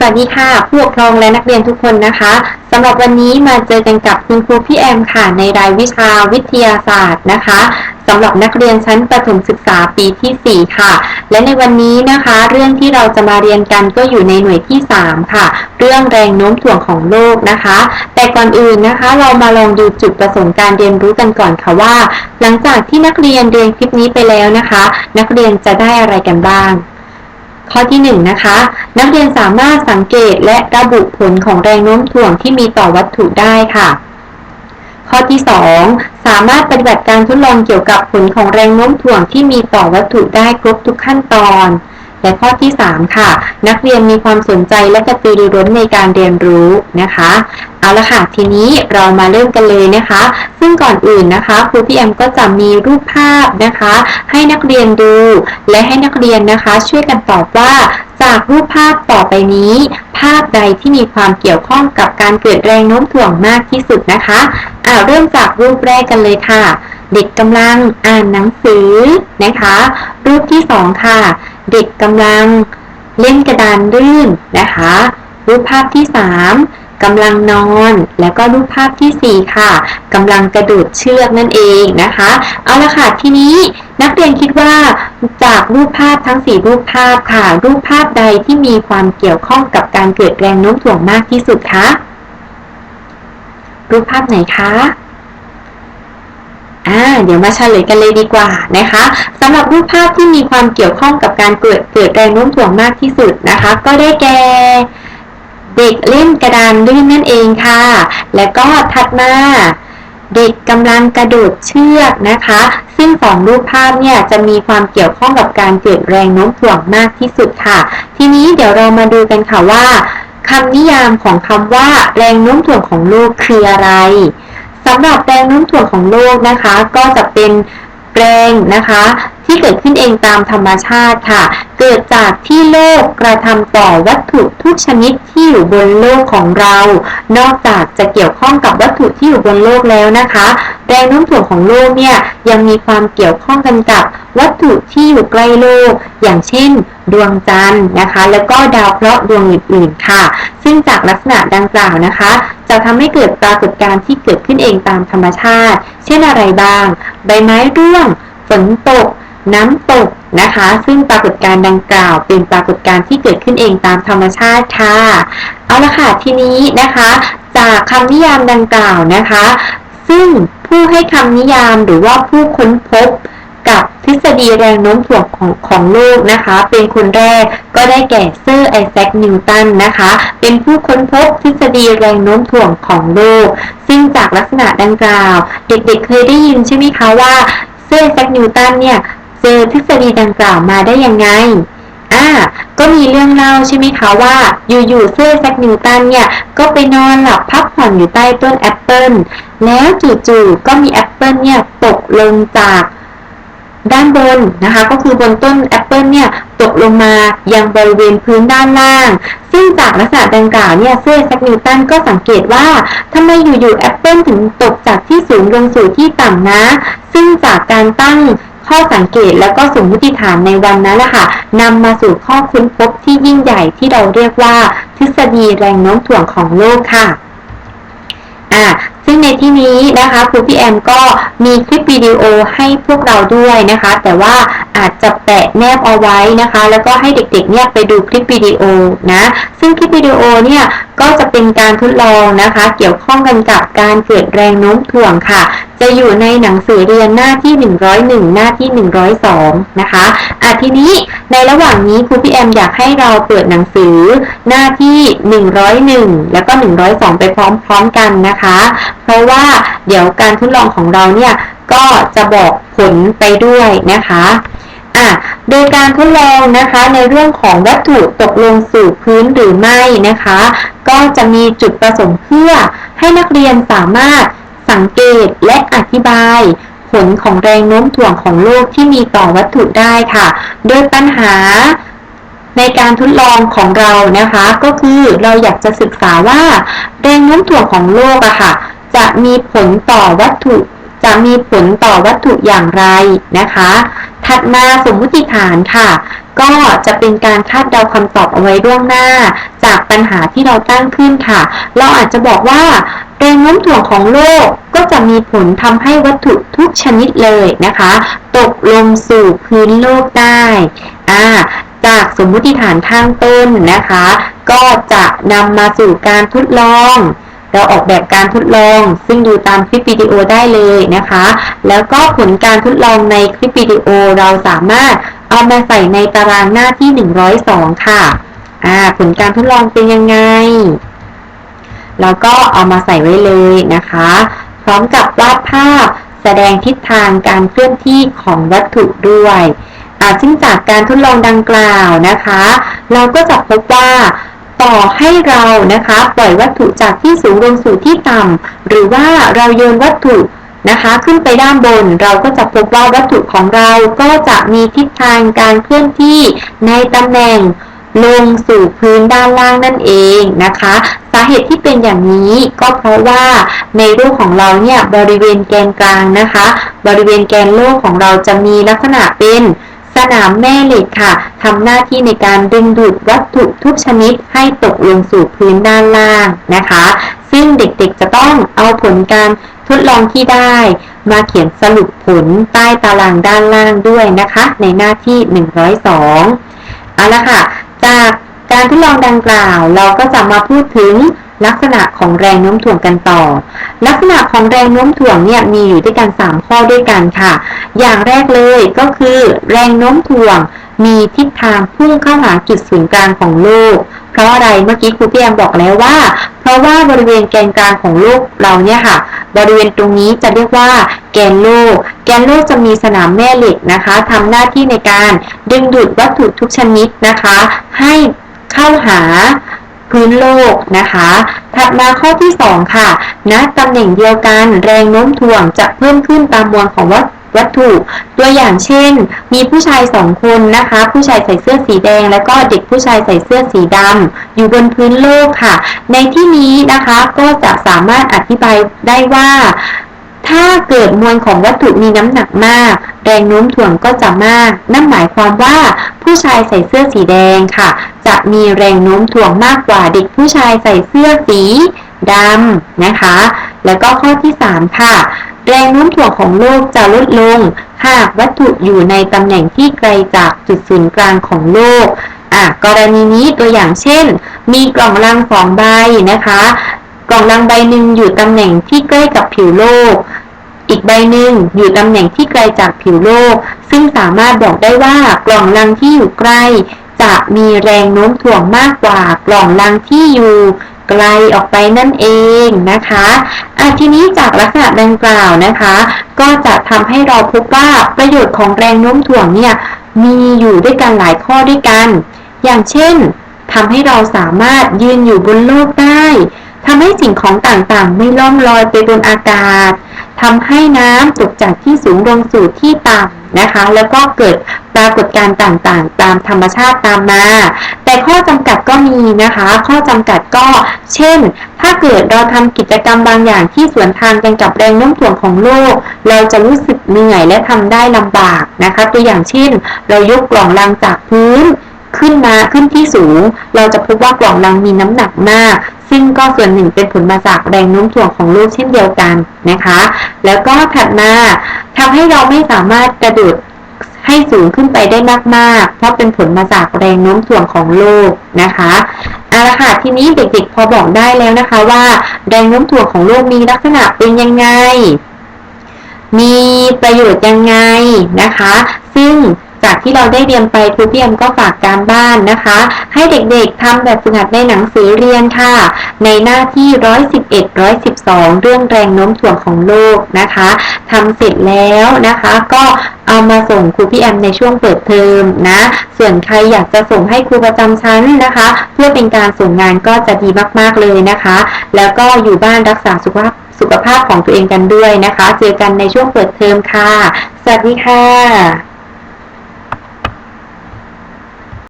สวัสดีค่ะผู้ปกครองและนักเรียนทุกคนนะคะสำหรับวันนี้มาเจอกันกับคุณครูพี่แอมค่ะในรายวิชาวิทยาศาสตร์นะคะสำหรับนักเรียนชั้นประถมศึกษาปีที่ 4 ค่ะ และในวันนี้นะคะ เรื่องที่เราจะมาเรียนกันก็อยู่ในหน่วยที่ 3 ค่ะ เรื่องแรงโน้มถ่วงของโลกนะคะ แต่ก่อนอื่นนะคะ เรามาลองดูจุดประสงค์การเรียนรู้กันก่อนค่ะว่า หลังจากที่นักเรียนเรียนคลิปนี้ไปแล้วนะคะ นักเรียนจะได้อะไรกันบ้าง ข้อที่1นนะคะ นักเรียนสามารถสังเกตและระบุผลของแรงโน้มถ่วงที่มีต่อวัตถุได้ค่ะ ข้อที่ 2 สามารถปฏิบัติการทดลองเกี่ยวกับผลของแรงโน้มถ่วงที่มีต่อวัตถุได้ครบทุกขั้นตอน และข้อที่ 3 ค่ะ นักเรียนมีความสนใจและกระตือรือร้นในการเรียนรู้นะคะเอาละค่ะ ทีนี้เรามาเริ่มกันเลยนะคะ ซึ่งก่อนอื่นนะคะครูพี่แอมก็จะมีรูปภาพนะคะ ให้นักเรียนดู และให้นักเรียนนะคะ ช่วยกันตอบว่า จากรูปภาพต่อไปนี้ ภาพใดที่มีความเกี่ยวข้องกับการเกิดแรงโน้มถ่วงมากที่สุดนะคะอ่าเริ่มจากรูปแรกกันเลยค่ะ เด็กกำลังอ่านหนังสือนะคะ รูปที่สองค่ะ เด็กกำลังเล่นกระดานลื่นนะคะ รูปภาพที่สามกำลังนอน แล้วก็รูปภาพที่ 4 ค่ะกำลังกระโดดเชือกนั่นเองนะคะ เอาละค่ะทีนี้นักเรียนคิดว่าจากรูปภาพทั้ง 4 รูปภาพค่ะ รูปภาพใดที่มีความเกี่ยวข้องกับการเกิดแรงโน้มถ่วงมากที่สุดคะรูปภาพไหนคะ อ่าเดี๋ยวมาเฉลยกันเลยดีกว่านะคะสำหรับรูปภาพที่มีความเกี่ยวข้องกับการเกิดเกิดแรงโน้มถ่วงมากที่สุดนะคะ ก็ได้แก่เด็กเล่นกระดานลื่นนั่นเองค่ะ แล้วก็ถัดมาเด็กกำลังกระโดดเชือกนะคะ ซึ่งสองรูปภาพเนี่ยจะมีความเกี่ยวข้องกับการเกิดแรงโน้มถ่วงมากที่สุดค่ะ ทีนี้เดี๋ยวเรามาดูกันค่ะว่าคำนิยามของคำว่าแรงโน้มถ่วงของโลกคืออะไร สำหรับแรงโน้มถ่วงของโลกนะคะ ก็จะเป็นแรงนะคะ ที่เกิดขึ้นเองตามธรรมชาติค่ะ เกิดจากที่โลกกระทำต่อวัตถุทุกชนิดที่อยู่บนโลกของเรา นอกจากจะเกี่ยวข้องกับวัตถุที่อยู่บนโลกแล้วนะคะ แรงโน้มถ่วงของโลกเนี่ยยังมีความเกี่ยวข้องกันกับวัตถุที่อยู่ใกล้โลก อย่างเช่น ดวงจันทร์นะคะ แล้วก็ดาวเคราะห์ดวงอื่น ๆ ค่ะ ซึ่งจากลักษณะดังกล่าวนะคะ จะทำให้เกิดปรากฏการณ์ที่เกิดขึ้นเองตามธรรมชาติ เช่นอะไรบ้าง ใบไม้ร่วง ฝนตก น้ำตกนะคะ ซึ่งปรากฏการณ์ดังกล่าว เป็นปรากฏการณ์ที่เกิดขึ้นเองตามธรรมชาติค่ะ เอาละค่ะ ทีนี้นะคะ จากคำนิยามดังกล่าวนะคะ ซึ่งผู้ให้คำนิยามหรือว่าผู้ค้นพบ ฤษฎีแรงโน้มถ่วงของของโลกนะคะ เป็นคนแรกก็ได้แก่เซอร์ไอแซคนิวตันนะคะ เป็นผู้ค้นพบทฤษฎีแรงโน้มถ่วงของโลก ซึ่งจากลักษณะดังกล่าว เด็กๆเคยได้ยินใช่ไหมคะว่าเซอร์ไอแซคนิวตันเนี่ยเจอทฤษฎีดังกล่าวมาได้ยังไงอ่าก็มีเรื่องเล่าใช่ไหมคะว่า อยู่ๆเซอร์แซคนิวตันเนี่ย ก็ไปนอนหลับพักผ่อนอยู่ใต้ต้นแอปเปิลแล้วจู่ๆก็มีแอปเปิลเนี่ยตกลงจาก ด้านบนนะคะก็คือบนต้นแอปเปิลเนี่ยตกลงมายังบริเวณพื้นด้านล่าง ซึ่งจากลักษณะดังกล่าวเนี่ยเซอร์แซคนิวตันก็สังเกตว่าทำไมอยู่ๆแอปเปิลถึงตกจากที่สูงลงสู่ที่ต่ำนะ ซึ่งจากการตั้งข้อสังเกตแล้วก็สมมติฐานในวันนั้นแหละค่ะนำมาสู่ข้อค้นพบที่ยิ่งใหญ่ที่เราเรียกว่า ทฤษฎีแรงโน้มถ่วงของโลกค่ะอ่า ซึ่งในที่นี้นะคะครูพี่แอมก็มีคลิปวิดีโอให้พวกเราด้วยนะคะ แต่ว่าอาจจะแปะแนบเอาไว้นะคะ แล้วก็ให้เด็กๆเนี่ยไปดูคลิปวิดีโอนะ ซึ่งคลิปวิดีโอเนี่ย ก็จะเป็นการทดลองนะคะ เกี่ยวข้องกันกับการเกิดแรงโน้มถ่วงค่ะ จะอยู่ในหนังสือเรียนหน้าที่ 101 หน้าที่ 102 นะคะอะทีนี้ในระหว่างนี้ครูพี่แอมอยากให้เราเปิดหนังสือหน้าที่ 101 แล้วก็ 102 ไปพร้อมๆกันนะคะ เพราะว่าเดี๋ยวการทดลองของเราเนี่ยก็จะบอกผลไปด้วยนะคะ อะโดยการทดลองนะคะในเรื่องของวัตถุตกลงสู่พื้นหรือไม่นะคะ ก็จะมีจุดประสงค์เพื่อให้นักเรียนสามารถสังเกตและอธิบาย ผลของแรงโน้มถ่วงของโลกที่มีต่อวัตถุได้ค่ะ โดยปัญหาในการทดลองของเรานะคะ ก็คือเราอยากจะศึกษาว่าแรงโน้มถ่วงของโลกอะค่ะ จะมีผลต่อวัตถุ จะมีผลต่อวัตถุอย่างไรนะคะ ถัดมาสมมุติฐานค่ะ ก็จะเป็นการคาดเดาคำตอบเอาไว้ล่วงหน้า จากปัญหาที่เราตั้งขึ้นค่ะ เราอาจจะบอกว่าแรงโน้มถ่วงของโลกก็จะมีผลทำให้วัตถุทุกชนิดเลยนะคะ ตกลงสู่พื้นโลกได้อ่าจากสมมุติฐานข้างต้นนะคะ ก็จะนำมาสู่การทดลอง เราออกแบบการทดลอง ซึ่งดูตามคลิปวิดีโอได้เลยนะคะ แล้วก็ผลการทดลองในคลิปวิดีโอเราสามารถเอามาใส่ในตารางหน้าที่ 102 ค่ะอ่าผลการทดลองเป็นยังไง แล้วก็เอามาใส่ไว้เลยนะคะ พร้อมกับวาดภาพแสดงทิศทางการเคลื่อนที่ของวัตถุด้วยอ่าซึ่งจากการทดลองดังกล่าวนะคะ เราก็จะพบว่า ต่อให้เรานะคะปล่อยวัตถุจากที่สูงลงสู่ที่ต่ำหรือว่าเราโยนวัตถุนะคะขึ้นไปด้านบนเราก็จะพบว่าวัตถุของเราก็จะมีทิศทางการเคลื่อนที่ในตำแหน่งลงสู่พื้นด้านล่างนั่นเองนะคะ สาเหตุที่เป็นอย่างนี้ก็เพราะว่าในรูปของเราเนี่ยบริเวณแกนกลางนะคะ บริเวณแกนโลกของเราจะมีลักษณะเป็น สนามแม่เหล็กค่ะทำหน้าที่ในการดึงดูดวัตถุทุกชนิดให้ตกลงสู่พื้นด้านล่างนะคะ ซึ่งเด็กๆจะต้องเอาผลการทดลองที่ได้ มาเขียนสรุปผลใต้ตารางด้านล่างด้วยนะคะ ในหน้าที่ 102เอาละค่ะ จากการทดลองดังกล่าว เราก็จะมาพูดถึง ลักษณะของแรงโน้มถ่วงกันต่อ ลักษณะของแรงโน้มถ่วงเนี่ยมีอยู่ด้วยกัน 3 ข้อด้วยกันค่ะ อย่างแรกเลยก็คือ แรงโน้มถ่วง มีทิศทางพุ่งเข้าหาจุดศูนย์กลางของโลก เพราะอะไรเมื่อกี้ครูพี่แอมบอกแล้วว่า เพราะว่าบริเวณแกนกลางของโลกเราเนี่ยค่ะ บริเวณตรงนี้จะเรียกว่าแกนโลก แกนโลกจะมีสนามแม่เหล็กนะคะทำหน้าที่ในการดึงดูดวัตถุทุกชนิดนะคะ ให้เข้าหา พื้นโลกนะคะ ถัดมาข้อที่ 2 ค่ะณตำแหน่งเดียวกันแรงโน้มถ่วงจะเพิ่มขึ้นตามมวลของวัตวัตถุ ตัวอย่างเช่น มีผู้ชายสองคนนะคะ ผู้ชายใส่เสื้อสีแดง แล้วก็เด็กผู้ชายใส่เสื้อสีดำอยู่บนพื้นโลกค่ะ ในที่นี้นะคะก็จะสามารถอธิบายได้ว่า ถ้าเกิดมวลของวัตถุมีน้ำหนักมาก แรงโน้มถ่วงก็จะมาก นั่นหมายความว่าผู้ชายใส่เสื้อสีแดงค่ะ จะมีแรงโน้มถ่วงมากกว่าเด็กผู้ชายใส่เสื้อสีดำนะคะ แล้วก็ข้อที่ 3 ค่ะ แรงโน้มถ่วงของโลกจะลดลง หากวัตถุอยู่ในตำแหน่งที่ไกลจากจุดศูนย์กลางของโลกอะกรณีนี้ตัวอย่างเช่น มีกล่องลังสองใบนะคะ กล่องลังใบหนึ่งอยู่ตำแหน่งที่ใกล้กับผิวโลก อีกใบหนึ่งอยู่ตำแหน่งที่ไกลจากผิวโลก ซึ่งสามารถบอกได้ว่ากล่องลังที่อยู่ใกล้ จะมีแรงโน้มถ่วงมากกว่ากล่องลังที่อยู่ไกลออกไปนั่นเองนะคะอะทีนี้จากลักษณะดังกล่าวนะคะ ก็จะทำให้เราพบว่าประโยชน์ของแรงโน้มถ่วงเนี่ยมีอยู่ด้วยกันหลายข้อด้วยกัน อย่างเช่นทำให้เราสามารถยืนอยู่บนโลกได้ทำให้สิ่งของต่างๆ ไม่ล่องลอยไปบนอากาศ ทำให้น้ำตกจากที่สูงลงสู่ที่ต่ำนะคะ แล้วก็เกิดปรากฏการณ์ต่างๆ ตามธรรมชาติตามมา แต่ข้อจำกัดก็มีนะคะ ข้อจำกัดก็ เช่น ถ้าเกิดเราทำกิจกรรมบางอย่างที่สวนทางกันกับแรงโน้มถ่วงของโลก เราจะรู้สึกเหนื่อยและทำได้ลำบากนะคะ ตัวอย่างเช่น เรายกกล่องลังจากพื้นขึ้นมาขึ้นที่สูง เราจะพบว่ากล่องลังมีน้ำหนักมาก ซึ่งก็ส่วนหนึ่งเป็นผลมาจากแรงโน้มถ่วงของโลกเช่นเดียวกันนะคะ แล้วก็ถัดมาทำให้เราไม่สามารถกระโดดให้สูงขึ้นไปได้มากๆ เพราะเป็นผลมาจากแรงโน้มถ่วงของโลกนะคะเอาละค่ะ ทีนี้เด็กๆ พอบอกได้แล้วนะคะว่า แรงโน้มถ่วงของโลกมีลักษณะเป็นยังไง มีประโยชน์ยังไงนะคะ จากที่เราได้เรียนไปครูพี่แอมก็ฝากการบ้านนะคะ ให้เด็กๆทำแบบฝึกหัดในหนังสือเรียนค่ะ ในหน้าที่ 111 112 เรื่องแรงโน้มถ่วงของโลกนะคะทำเสร็จแล้วนะคะ ก็เอามาส่งครูพี่แอมในช่วงเปิดเทอมนะ ส่วนใครอยากจะส่งให้ครูประจำชั้นนะคะ เพื่อเป็นการส่งงานก็จะดีมากๆเลยนะคะ แล้วก็อยู่บ้านรักษาสุขภาพสุขภาพของตัวเองกันด้วยนะคะ เจอกันในช่วงเปิดเทอมค่ะ สวัสดีค่ะ